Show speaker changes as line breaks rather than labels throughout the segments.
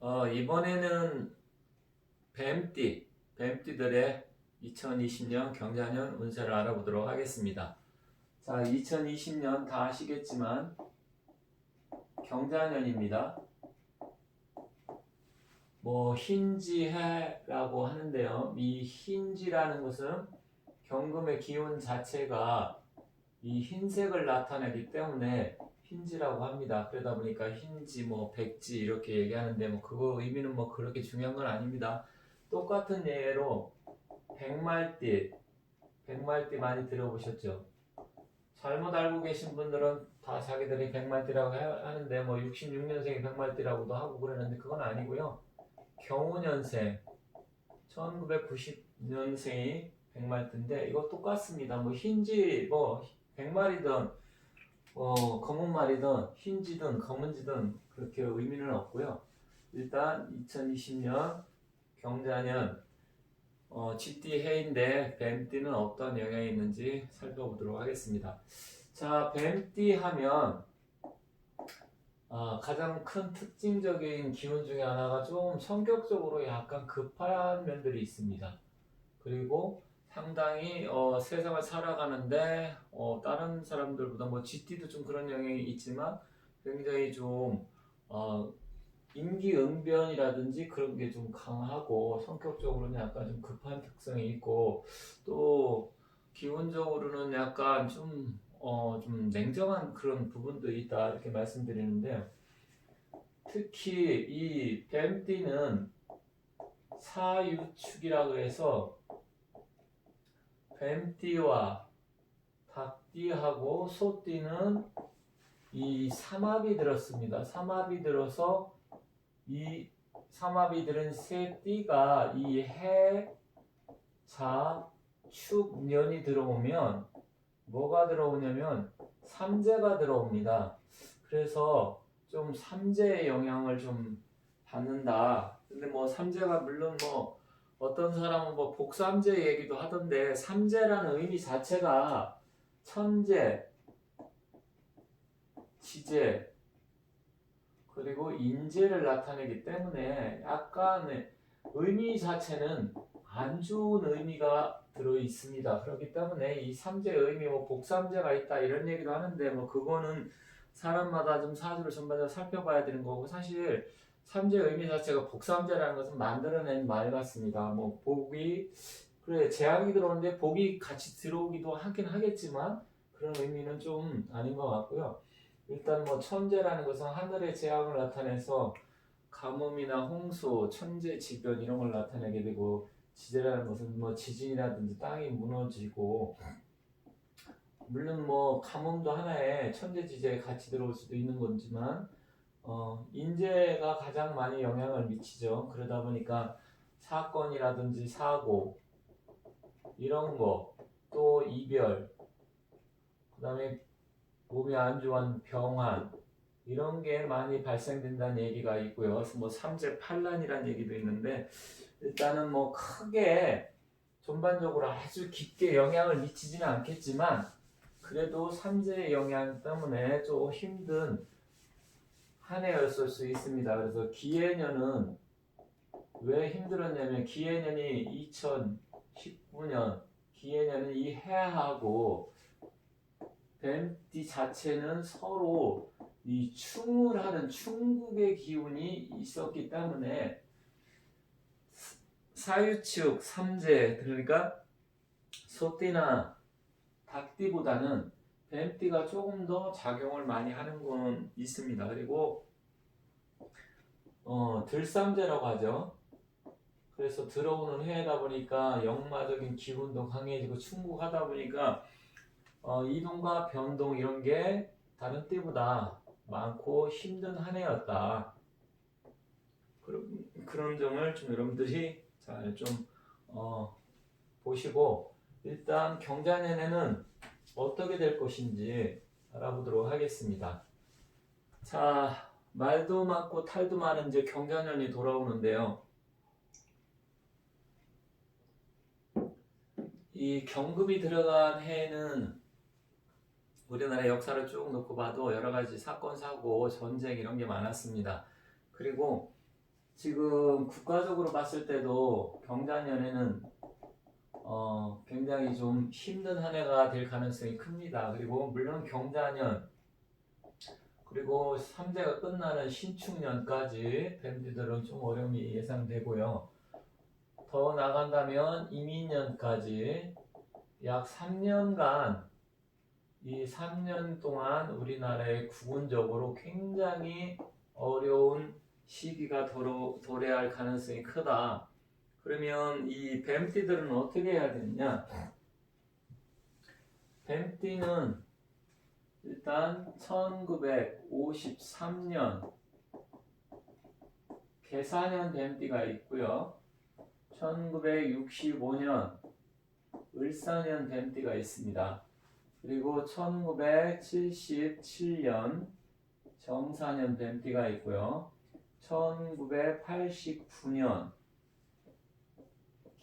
어, 이번에는 뱀띠, 뱀띠들의 2020년 경자년 운세를 알아보도록 하겠습니다. 자, 2020년 다 아시겠지만 경자년입니다. 뭐 흰지해라고 하는데요. 이 흰지라는 것은 경금의 기운 자체가 이 흰색을 나타내기 때문에 흰지라고 합니다. 그러다 보니까 흰지, 뭐 백지 이렇게 얘기하는데 뭐 그거 의미는 뭐 그렇게 중요한 건 아닙니다. 똑같은 예로 백말띠, 백말띠 많이 들어보셨죠? 잘못 알고 계신 분들은 다 자기들이 백말띠라고 해- 하는데 뭐 66년생이 백말띠라고도 하고 그러는데 그건 아니고요. 경우년생 1990년생이 백말띠인데 이거 똑같습니다. 뭐 흰지 뭐 백말이든 어, 검은 말이든 흰지든 검은지든 그렇게 의미는 없고요. 일단 2020년 경자년 어, 쥐띠 해인데 뱀띠는 어떤 영향이 있는지 살펴보도록 하겠습니다. 자, 뱀띠 하면 아, 가장 큰 특징적인 기운 중에 하나가 좀 성격적으로 약간 급한 면들이 있습니다. 그리고 상당히 어, 세상을 살아가는데 어, 다른 사람들보다 뭐 GT도 좀 그런 영향이 있지만 굉장히 좀 어, 임기응변이라든지 그런 게 좀 강하고 성격적으로는 약간 좀 급한 특성이 있고 또 기본적으로는 약간 좀 어, 좀 냉정한 그런 부분도 있다 이렇게 말씀드리는데 특히 이 뱀띠는 사유축이라고 해서 뱀띠와 닭띠하고 소띠는 이 삼합이 들었습니다. 삼합이 들어서 이 삼합이 들은 세 띠가 이 해, 자, 축, 년이 들어오면 뭐가 들어오냐면 삼재가 들어옵니다. 그래서 좀 삼재의 영향을 좀 받는다. 근데 뭐 삼재가 물론 뭐 어떤 사람은 뭐 복삼재 얘기도 하던데 삼재라는 의미 자체가 천재, 지재, 그리고 인재를 나타내기 때문에 약간의 의미 자체는 안 좋은 의미가 들어 있습니다. 그렇기 때문에 이 삼재의 의미, 뭐 복삼재가 있다 이런 얘기도 하는데 뭐 그거는 사람마다 좀 사주를 전반적으로 살펴봐야 되는 거고 사실 삼재의 의미 자체가 복삼재라는 것은 만들어낸 말 같습니다. 뭐 복이 그래 재앙이 들어오는데 복이 같이 들어오기도 하긴 하겠지만 그런 의미는 좀 아닌 것 같고요. 일단 뭐 천재라는 것은 하늘의 재앙을 나타내서 가뭄이나 홍수, 천재지변 이런 걸 나타내게 되고 지재라는 것은 뭐 지진이라든지 땅이 무너지고 물론 뭐 가뭄도 하나의 천재지재에 같이 들어올 수도 있는 거지만 어, 인재가 가장 많이 영향을 미치죠. 그러다 보니까 사건이라든지 사고 이런 거 또 이별 그다음에 몸이 안 좋은 병환 이런 게 많이 발생된다는 얘기가 있고요. 뭐 삼재 판란이라는 얘기도 있는데 일단은 뭐 크게 전반적으로 아주 깊게 영향을 미치지는 않겠지만 그래도 삼재의 영향 때문에 좀 힘든 한 해였을 수 있습니다. 그래서 기해년은 왜 힘들었냐면 기해년이 2019년 기해년은 이 해하고 뱀띠 자체는 서로 이 충을 하는 충국의 기운이 있었기 때문에 사유축 삼재 그러니까 소띠나 닭띠보다는 뱀띠가 조금 더 작용을 많이 하는 건 있습니다. 그리고 어, 들삼재라고 하죠. 그래서 들어오는 해다 보니까 역마적인 기운도 강해지고 충국하다 보니까 어, 이동과 변동 이런 게 다른 때보다 많고 힘든 한 해였다. 그런, 그런 점을 좀 여러분들이 잘좀 어, 보시고 일단 경자년에는 어떻게 될 것인지 알아보도록 하겠습니다. 자, 말도 많고 탈도 많은 이제 경자년이 돌아오는데요. 이 경금이 들어간 해에는 우리나라 역사를 쭉 놓고 봐도 여러 가지 사건, 사고, 전쟁 이런 게 많았습니다. 그리고 지금 국가적으로 봤을 때도 경자년에는 어, 굉장히 좀 힘든 한 해가 될 가능성이 큽니다. 그리고 물론 경자년 그리고 3대가 끝나는 신축년까지 밴드들은 좀 어려움이 예상되고요. 더 나간다면 이민년까지 약 3년간 이 3년 동안 우리나라의 국운적으로 굉장히 어려운 시기가 도래할 가능성이 크다. 그러면 이 뱀띠들은 어떻게 해야 되느냐? 뱀띠는 일단 1953년 개사년 뱀띠가 있고요. 1965년 을사년 뱀띠가 있습니다. 그리고 1977년 정사년 뱀띠가 있고요. 1989년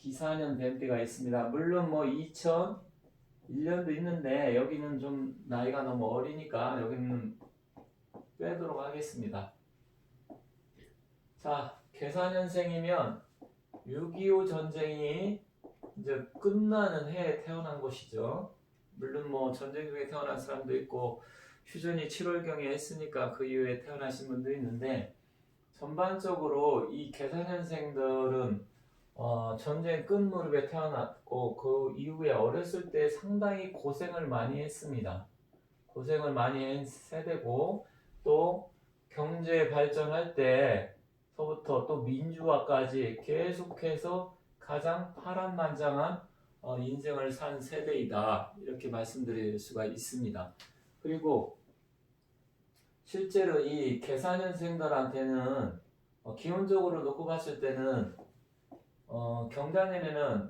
기사년 뱀띠가 있습니다. 물론 뭐 2001년도 있는데 여기는 좀 나이가 너무 어리니까 여기는 빼도록 하겠습니다. 자, 계사년생이면 6.25 전쟁이 이제 끝나는 해에 태어난 것이죠. 물론 뭐 전쟁 중에 태어난 사람도 있고 휴전이 7월경에 했으니까 그 이후에 태어나신 분도 있는데 전반적으로 이 계산년생들은 어, 전쟁 끝무렵에 태어났고 그 이후에 어렸을 때 상당히 고생을 많이 했습니다. 고생을 많이 한 세대고 또 경제 발전할 때서부터 또 민주화까지 계속해서 가장 파란만장한 어, 인생을 산 세대이다 이렇게 말씀드릴 수가 있습니다. 그리고 실제로 이 계산년생들한테는 어, 기본적으로 놓고 봤을 때는 어, 경단에는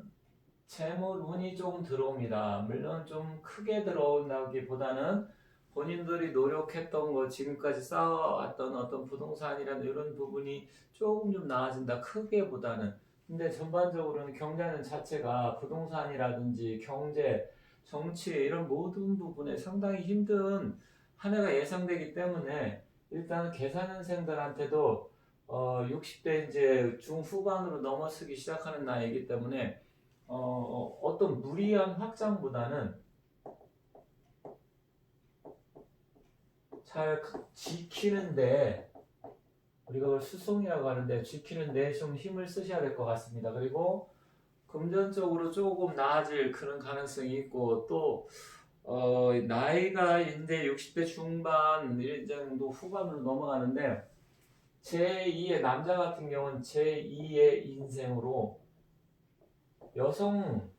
재물 운이 조금 들어옵니다. 물론 좀 크게 들어온다기보다는 본인들이 노력했던 거 지금까지 쌓아왔던 어떤 부동산이라는 이런 부분이 조금 좀 나아진다 크게보다는 근데 전반적으로는 경자년 자체가 부동산이라든지 경제 정치 이런 모든 부분에 상당히 힘든 한 해가 예상되기 때문에 일단 계산년생들한테도 어, 60대 이제 중후반으로 넘어서기 시작하는 나이이기 때문에 어, 어떤 무리한 확장보다는 잘 지키는데 우리가 그걸 수송이라고 하는데 지키는데 좀 힘을 쓰셔야 될 것 같습니다. 그리고 금전적으로 조금 나아질 그런 가능성이 있고 또 어, 나이가 이제 60대 중반 이 정도 후반으로 넘어가는데 제2의 남자 같은 경우는 제2의 인생으로 여성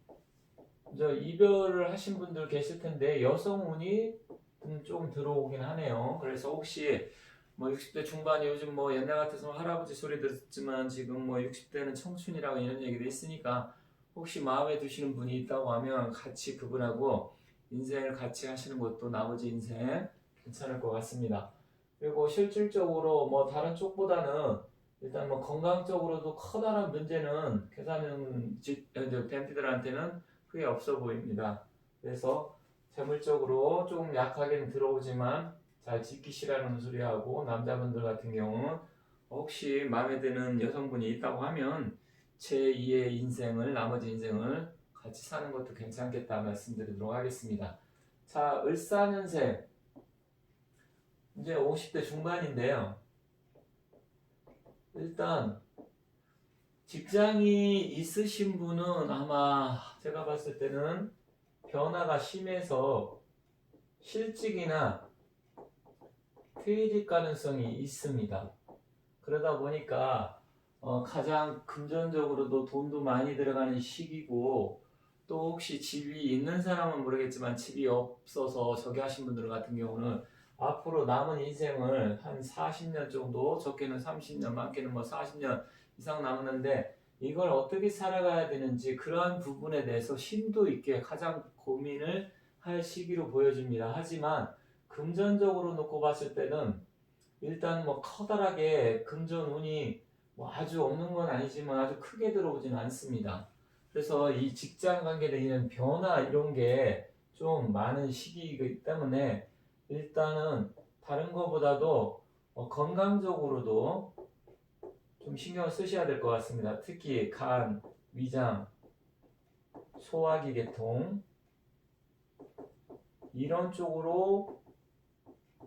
저 이별을 하신 분들 계실 텐데 여성 운이 좀 들어오긴 하네요. 그래서 혹시 뭐 60대 중반이 요즘 뭐 옛날 같아서 할아버지 소리 듣지만 지금 뭐 60대는 청춘이라고 이런 얘기도 있으니까 혹시 마음에 드시는 분이 있다고 하면 같이 그분하고 인생을 같이 하시는 것도 나머지 인생 괜찮을 것 같습니다. 그리고 실질적으로 뭐 다른 쪽보다는 일단 뭐 건강적으로도 커다란 문제는 계산은 뱀피들한테는 크게 없어 보입니다. 그래서 재물적으로 조금 약하게는 들어오지만 잘 지키시라는 소리하고 남자분들 같은 경우는 혹시 마음에 드는 여성분이 있다고 하면 제2의 인생을 나머지 인생을 같이 사는 것도 괜찮겠다 말씀드리도록 하겠습니다. 자, 을사년생 이제 50대 중반인데요. 일단 직장이 있으신 분은 아마 제가 봤을 때는 변화가 심해서 실직이나 퇴직 가능성이 있습니다. 그러다 보니까 어, 가장 금전적으로도 돈도 많이 들어가는 시기고 또 혹시 집이 있는 사람은 모르겠지만 집이 없어서 저기 하신 분들 같은 경우는 앞으로 남은 인생을 한 40년 정도 적게는 30년 많게는 뭐 40년 이상 남았는데 이걸 어떻게 살아가야 되는지 그러한 부분에 대해서 심도 있게 가장 고민을 할 시기로 보여집니다. 하지만 금전적으로 놓고 봤을 때는 일단 뭐 커다랗게 금전 운이 뭐 아주 없는 건 아니지만 아주 크게 들어오지는 않습니다. 그래서 이 직장 관계에 대한 변화 이런 게 좀 많은 시기이기 때문에 일단은 다른 것보다도 어, 건강적으로도 좀 신경을 쓰셔야 될 것 같습니다. 특히 간, 위장, 소화기 계통 이런 쪽으로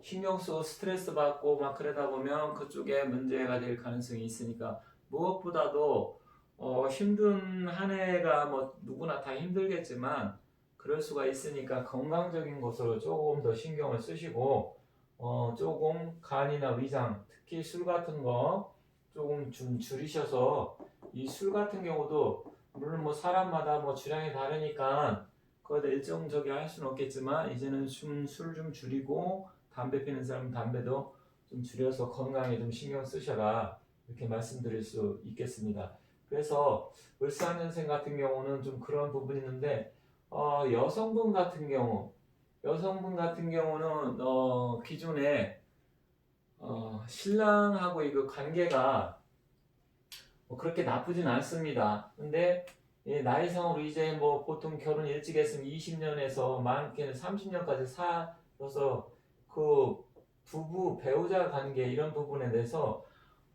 신경 쓰고 스트레스 받고 막 그러다 보면 그쪽에 문제가 될 가능성이 있으니까 무엇보다도 어, 힘든 한 해가 뭐 누구나 다 힘들겠지만 그럴 수가 있으니까 건강적인 것으로 조금 더 신경을 쓰시고 어, 조금 간이나 위장 특히 술 같은 거 조금 좀 줄이셔서 이 술 같은 경우도 물론 뭐 사람마다 뭐 주량이 다르니까 그거를 일정적이 할 수는 없겠지만 이제는 술좀 줄이고 담배 피는 사람은 담배도 좀 줄여서 건강에 좀 신경 쓰셔라 이렇게 말씀드릴 수 있겠습니다. 그래서 을사년생 같은 경우는 좀 그런 부분이 있는데 어, 여성분 같은 경우 여성분 같은 경우는 어, 기존에 어, 신랑하고 이거 관계가 뭐 그렇게 나쁘진 않습니다. 근데 예, 나이상으로 이제 뭐 보통 결혼 일찍 했으면 20년에서 많게는 30년까지 살아서 그 부부 배우자 관계 이런 부분에 대해서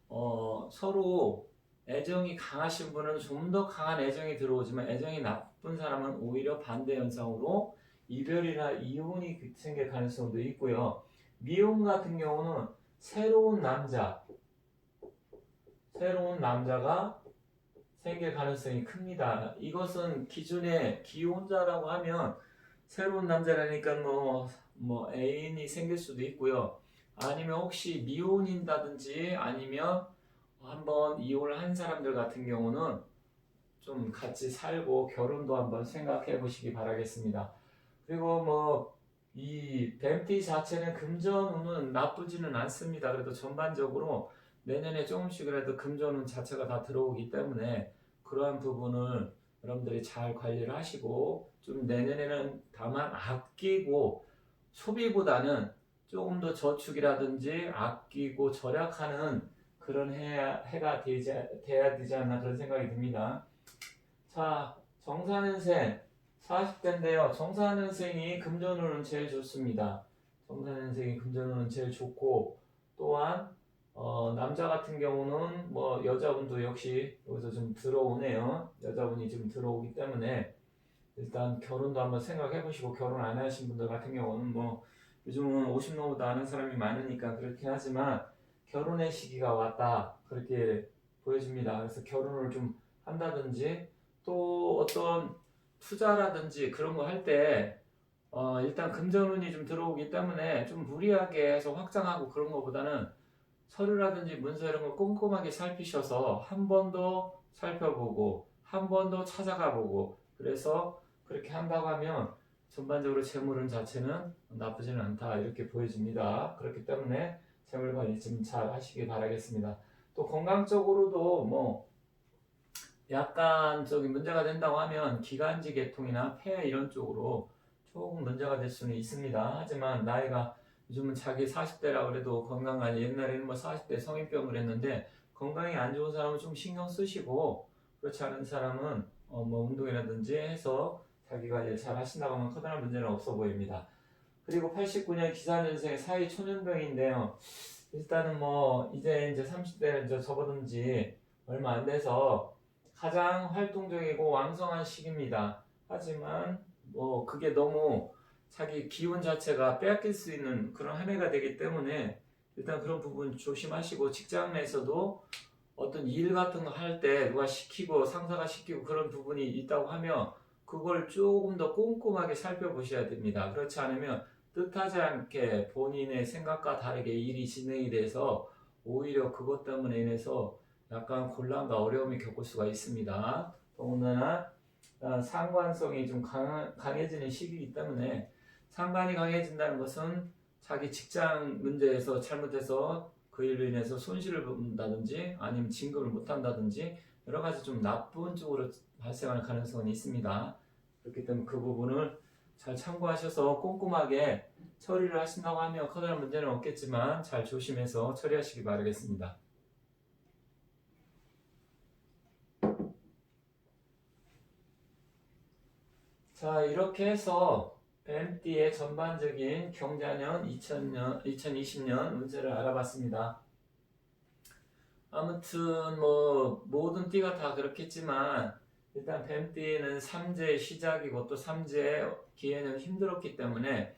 어, 서로 애정이 강하신 분은 좀 더 강한 애정이 들어오지만 애정이 나 쁜 사람은 오히려 반대 현상으로 이별이나 이혼이 생길 가능성도 있고요. 미혼 같은 경우는 새로운 남자, 새로운 남자가 생길 가능성이 큽니다. 이것은 기존에 기혼자라고 하면 새로운 남자라니까 뭐, 뭐 애인이 생길 수도 있고요. 아니면 혹시 미혼인다든지 아니면 한번 이혼을 한 사람들 같은 경우는 좀 같이 살고 결혼도 한번 생각해 보시기 바라겠습니다. 그리고 뭐 이 뱀띠 자체는 금전운은 나쁘지는 않습니다. 그래도 전반적으로 내년에 조금씩이라도 금전운 자체가 다 들어오기 때문에 그러한 부분을 여러분들이 잘 관리를 하시고 좀 내년에는 다만 아끼고 소비보다는 조금 더 저축이라든지 아끼고 절약하는 그런 해, 해가 되지, 돼야 되지 않나 그런 생각이 듭니다. 자, 정사년생 40대인데요. 정사년생이 금전운은 제일 좋습니다. 정사년생이 금전운은 제일 좋고 또한 어, 남자 같은 경우는 뭐 여자분도 역시 여기서 좀 들어오네요. 여자분이 좀 들어오기 때문에 일단 결혼도 한번 생각해 보시고 결혼 안 하신 분들 같은 경우는 뭐 요즘은 50 넘어도 아는 사람이 많으니까 그렇긴 하지만 결혼의 시기가 왔다 그렇게 보여집니다. 그래서 결혼을 좀 한다든지 또 어떤 투자라든지 그런 거 할때 어, 일단 금전운이 좀 들어오기 때문에 좀 무리하게 해서 확장하고 그런 것보다는 서류라든지 문서 이런 걸 꼼꼼하게 살피셔서 한 번 더 살펴보고 한 번 더 찾아가 보고 그래서 그렇게 한다고 하면 전반적으로 재물은 자체는 나쁘지는 않다 이렇게 보여집니다. 그렇기 때문에 재물 관리 좀 잘 하시기 바라겠습니다. 또 건강적으로도 뭐 약간 저기 문제가 된다고 하면 기관지 계통이나 폐 이런 쪽으로 조금 문제가 될 수는 있습니다. 하지만 나이가 요즘은 자기 40대라 그래도 건강관리 옛날에는 뭐 40대 성인병을 했는데 건강이 안 좋은 사람은 좀 신경 쓰시고 그렇지 않은 사람은 어 뭐 운동이라든지 해서 자기 관리 잘 하신다고 하면 커다란 문제는 없어 보입니다. 그리고 89년 기사년생 사회 초년병인데요. 일단은 뭐 이제 이제 30대를 이제 접어든 지 얼마 안 돼서 가장 활동적이고 왕성한 시기입니다. 하지만 뭐 그게 너무 자기 기운 자체가 빼앗길 수 있는 그런 한 해가 되기 때문에 일단 그런 부분 조심하시고 직장 내에서도 어떤 일 같은 거 할 때 누가 시키고 상사가 시키고 그런 부분이 있다고 하면 그걸 조금 더 꼼꼼하게 살펴보셔야 됩니다. 그렇지 않으면 뜻하지 않게 본인의 생각과 다르게 일이 진행이 돼서 오히려 그것 때문에 인해서 약간 곤란과 어려움이 겪을 수가 있습니다. 더군다나 어, 상관성이 좀 강, 강해지는 시기이기 때문에 상관이 강해진다는 것은 자기 직장 문제에서 잘못해서 그 일로 인해서 손실을 본다든지 아니면 진급을 못한다든지 여러 가지 좀 나쁜 쪽으로 발생하는 가능성은 있습니다. 그렇기 때문에 그 부분을 잘 참고하셔서 꼼꼼하게 처리를 하신다고 하면 커다란 문제는 없겠지만 잘 조심해서 처리하시기 바라겠습니다. 자 이렇게 해서 뱀띠의 전반적인 경자년 2000년, 2020년 운세를 알아봤습니다. 어, 아무튼 뭐 모든 띠가 다 그렇겠지만 일단 뱀띠는 삼재 시작이고 또 삼재 기회는 힘들었기 때문에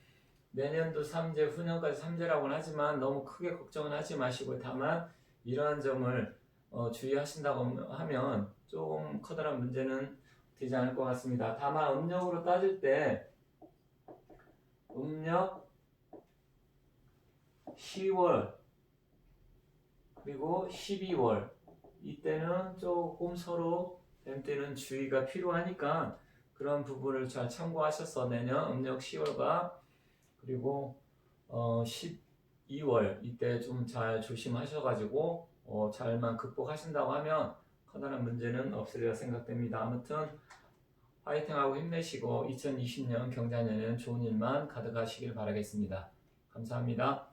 내년도 삼재 후년까지 삼재라고는 하지만 너무 크게 걱정은 하지 마시고 다만 이러한 점을 어, 주의하신다고 하면 조금 커다란 문제는 되지 않을 것 같습니다. 다만 음력으로 따질 때 음력 10월 그리고 12월 이때는 조금 서로 뱀때는 주의가 필요하니까 그런 부분을 잘 참고하셔서 내년 음력 10월과 그리고 어 12월 이때 좀 잘 조심하셔가지고 어 잘만 극복하신다고 하면 커다란 문제는 없으리라 생각됩니다. 아무튼 화이팅하고 힘내시고 2020년 경자년에는 좋은 일만 가득하시길 바라겠습니다. 감사합니다.